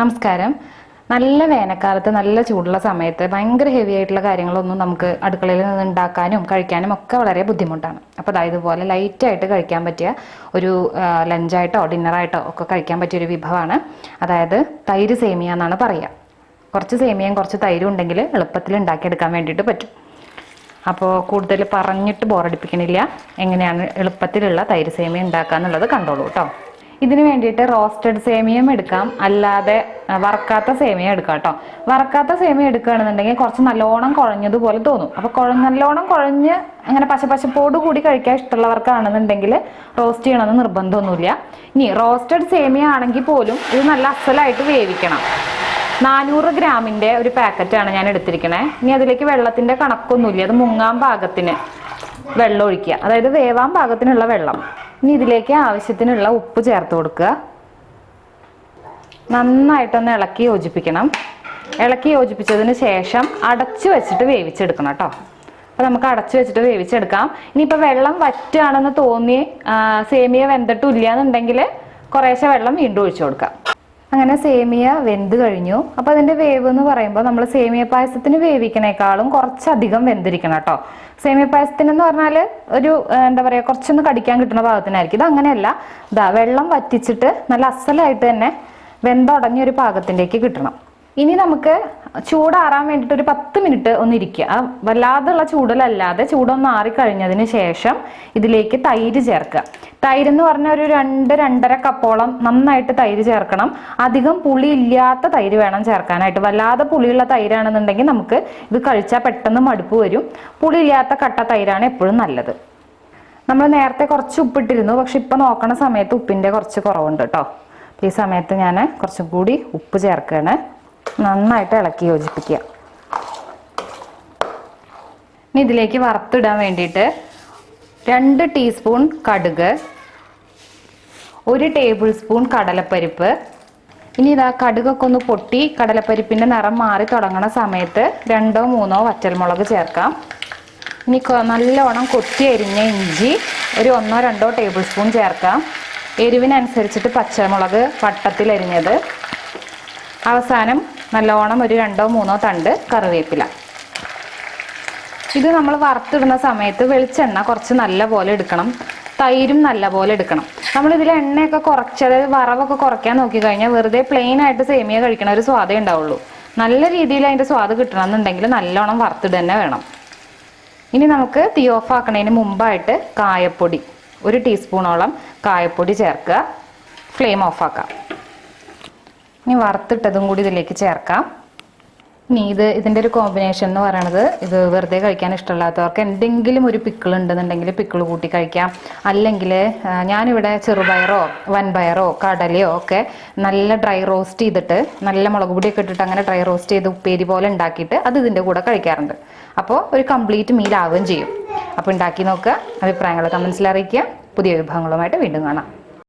നമസ്കാരം. നല്ല വേനൽക്കാലത്ത് നല്ല ചൂടുള്ള സമയത്ത് ഭയങ്കര ഹെവി ആയിട്ടുള്ള കാര്യങ്ങളൊന്നും നമുക്ക് അടുക്കളയിൽ നിന്ന് ഉണ്ടാക്കാനും കഴിക്കാനും ഒക്കെ വളരെ ബുദ്ധിമുട്ടാണ്. അപ്പോൾ അതായത് ഇതുപോലെ ലൈറ്റായിട്ട് കഴിക്കാൻ പറ്റിയ ഒരു ലഞ്ചായിട്ടോ ഡിന്നറായിട്ടോ ഒക്കെ കഴിക്കാൻ പറ്റിയ ഒരു വിഭവമാണ്. അതായത് തൈര് സേമിയ എന്നാണ് പറയുക കുറച്ച് സേമിയയും കുറച്ച് തൈരും ഉണ്ടെങ്കിൽ എളുപ്പത്തിൽ ഉണ്ടാക്കിയെടുക്കാൻ വേണ്ടിയിട്ട് പറ്റും. അപ്പോൾ കൂടുതൽ പറഞ്ഞിട്ട് ബോറടിപ്പിക്കണില്ല എങ്ങനെയാണ് എളുപ്പത്തിലുള്ള തൈര് സേമിയ ഉണ്ടാക്കുക എന്നുള്ളത് കണ്ടോളൂ കേട്ടോ ഇതിന് വേണ്ടിയിട്ട് റോസ്റ്റഡ് സേമിയം എടുക്കാം. അല്ലാതെ വറക്കാത്ത സേമിയ എടുക്കാം കേട്ടോ. വറക്കാത്ത സേമിയ എടുക്കുകയാണെന്നുണ്ടെങ്കിൽ കുറച്ച് നല്ലോണം കുഴഞ്ഞതുപോലെ തോന്നും. അപ്പോൾ കുഴ നല്ലോണം കുഴഞ്ഞ് അങ്ങനെ പശപ്പശപ്പോട് കൂടി കഴിക്കാൻ ഇഷ്ടമുള്ളവർക്കാണെന്നുണ്ടെങ്കിൽ റോസ്റ്റ് ചെയ്യണമെന്ന് നിർബന്ധമൊന്നുമില്ല. ഇനി റോസ്റ്റഡ് സേമിയ ആണെങ്കിൽ പോലും ഇത് നല്ല അസലായിട്ട് വേവിക്കണം. നാനൂറ് ഗ്രാമിന്റെ ഒരു പാക്കറ്റാണ് ഞാൻ എടുത്തിരിക്കണേ. ഇനി അതിലേക്ക് വെള്ളത്തിന്റെ കണക്കൊന്നുമില്ല. അത് മുങ്ങാൻ പാകത്തിന് വെള്ളം ഒഴിക്കുക. അതായത് വേവാൻ പാകത്തിനുള്ള വെള്ളം. ഇനി ഇതിലേക്ക് ആവശ്യത്തിനുള്ള ഉപ്പ് ചേർത്ത് കൊടുക്കുക. നന്നായിട്ടൊന്ന് ഇളക്കി യോജിപ്പിക്കണം. ഇളക്കി യോജിപ്പിച്ചതിന് ശേഷം അടച്ചു വെച്ചിട്ട് വേവിച്ചെടുക്കണം കേട്ടോ. അപ്പോൾ നമുക്ക് അടച്ചു വെച്ചിട്ട് വേവിച്ചെടുക്കാം. ഇനിയിപ്പോൾ വെള്ളം വറ്റാണെന്ന് തോന്നി സേമിയ വെന്തിട്ടില്ല എന്നുണ്ടെങ്കിൽ കുറേശ്ശെ വെള്ളം വീണ്ടും ഒഴിച്ചു കൊടുക്കാം. അങ്ങനെ സേമിയ വെന്ത് കഴിഞ്ഞു. അപ്പൊ അതിന്റെ വേവ് എന്ന് പറയുമ്പോൾ നമ്മൾ സേമിയ പായസത്തിന് വേവിക്കണേക്കാളും കുറച്ചധികം വെന്തിരിക്കണം കേട്ടോ. സേമിയ പായസത്തിന് എന്ന് പറഞ്ഞാൽ ഒരു എന്താ പറയാ കുറച്ചൊന്ന് കടിക്കാൻ കിട്ടുന്ന പാകത്തിനായിരിക്കും ഇത് അങ്ങനെയല്ല. ഇതാ വെള്ളം വറ്റിച്ചിട്ട് നല്ല അസലായിട്ട് തന്നെ വെന്തുടഞ്ഞൊരു പാകത്തിലേക്ക് കിട്ടണം. ഇനി നമുക്ക് ചൂടാറാൻ വേണ്ടിയിട്ട് ഒരു പത്ത് മിനിറ്റ് ഒന്ന് ഇരിക്കുക. ആ വല്ലാതുള്ള ചൂടിലല്ലാതെ ചൂടൊന്ന് ആറിക്കഴിഞ്ഞതിന് ശേഷം ഇതിലേക്ക് തൈര് ചേർക്കുക. തൈര് എന്ന് പറഞ്ഞാൽ ഒരു രണ്ട് രണ്ടര കപ്പോളം നന്നായിട്ട് തൈര് ചേർക്കണം. അധികം പുളി ഇല്ലാത്ത തൈര് വേണം ചേർക്കാനായിട്ട്. വല്ലാതെ പുളിയുള്ള തൈരാണെന്നുണ്ടെങ്കിൽ നമുക്ക് ഇത് കഴിച്ചാൽ പെട്ടെന്ന് മടുപ്പ് വരും. പുളി ഇല്ലാത്ത കട്ട തൈരാണ് എപ്പോഴും നല്ലത്. നമ്മൾ നേരത്തെ കുറച്ച് ഉപ്പിട്ടിരുന്നു. പക്ഷെ ഇപ്പം നോക്കണ സമയത്ത് ഉപ്പിന്റെ കുറച്ച് കുറവുണ്ട് കേട്ടോ. ഈ സമയത്ത് ഞാൻ കുറച്ചും കൂടി ഉപ്പ് ചേർക്കുകയാണ്. നന്നായിട്ട് ഇളക്കി യോജിപ്പിക്കുക. ഇനി ഇതിലേക്ക് വറുത്തിടാൻ വേണ്ടിയിട്ട് രണ്ട് ടീസ്പൂൺ കടുക് ഒരു ടേബിൾ സ്പൂൺ കടലപ്പരിപ്പ്. ഇനി ഇതാ കടുകൊക്കെ ഒന്ന് പൊട്ടി കടലപ്പരിപ്പിന്റെ നിറം മാറി തുടങ്ങുന്ന സമയത്ത് രണ്ടോ മൂന്നോ വറ്റൽമുളക് ചേർക്കാം. ഇനി നല്ലോണം കൊത്തി അരിഞ്ഞ ഇഞ്ചി ഒരു ഒന്നോ രണ്ടോ ടേബിൾ സ്പൂൺ ചേർക്കാം. എരിവിനനുസരിച്ചിട്ട് പച്ചമുളക് വട്ടത്തിലരിഞ്ഞത്. അവസാനം നല്ലോണം ഒരു രണ്ടോ മൂന്നോ തണ്ട് കറിവേപ്പില. ഇത് നമ്മൾ വറുത്തിടുന്ന സമയത്ത് വെളിച്ചെണ്ണ കുറച്ച് നല്ല പോലെ എടുക്കണം. തൈരും നല്ല പോലെ എടുക്കണം. നമ്മൾ ഇതിൽ എണ്ണയൊക്കെ കുറച്ച് അതായത് വറവൊക്കെ കുറയ്ക്കാൻ നോക്കി കഴിഞ്ഞാൽ വെറുതെ പ്ലെയിൻ ആയിട്ട് സേമിയ കഴിക്കണ ഒരു സ്വാദേ ഉണ്ടാവുള്ളൂ. നല്ല രീതിയിൽ അതിന്റെ സ്വാദ് കിട്ടണമെന്നുണ്ടെങ്കിൽ നല്ലോണം വറുത്തിട്ട് തന്നെ വേണം. ഇനി നമുക്ക് തീ ഓഫ് ആക്കുന്നതിന് മുമ്പായിട്ട് കായപ്പൊടി ഒരു ടീസ്പൂണോളം കായപ്പൊടി ചേർക്കുക. ഫ്ലെയിം ഓഫ് ആക്കാം. ഇനി വറുത്തിട്ടതും കൂടി ഇതിലേക്ക് ചേർക്കാം. ഇനി ഇത് ഇതിന്റെ ഒരു കോമ്പിനേഷൻ എന്ന് പറയണത് ഇത് വെറുതെ കഴിക്കാൻ ഇഷ്ടമില്ലാത്തവർക്ക് എന്തെങ്കിലും ഒരു പിക്കിൾ ഉണ്ടെന്നുണ്ടെങ്കിൽ പിക്കിൾ കൂട്ടി കഴിക്കാം. അല്ലെങ്കിൽ ഞാനിവിടെ ചെറുപയറോ വൻപയറോ കടലയോ ഒക്കെ നല്ല ഡ്രൈ റോസ്റ്റ് ചെയ്തിട്ട് നല്ല മുളക് പൊടിയൊക്കെ ഇട്ടിട്ട് അങ്ങനെ ഡ്രൈ റോസ്റ്റ് ചെയ്ത് ഉപ്പേരി പോലെ ഉണ്ടാക്കിയിട്ട് അത് ഇതിന്റെ കൂടെ കഴിക്കാറുണ്ട്. അപ്പോൾ ഒരു കംപ്ലീറ്റ് മീൽ ആവുകയും ചെയ്യും. അപ്പോൾ ഉണ്ടാക്കി നോക്കുക. അഭിപ്രായങ്ങൾ കമൻസിൽ അറിയിക്കുക. പുതിയ വിഭവങ്ങളുമായിട്ട് വീണ്ടും കാണാം.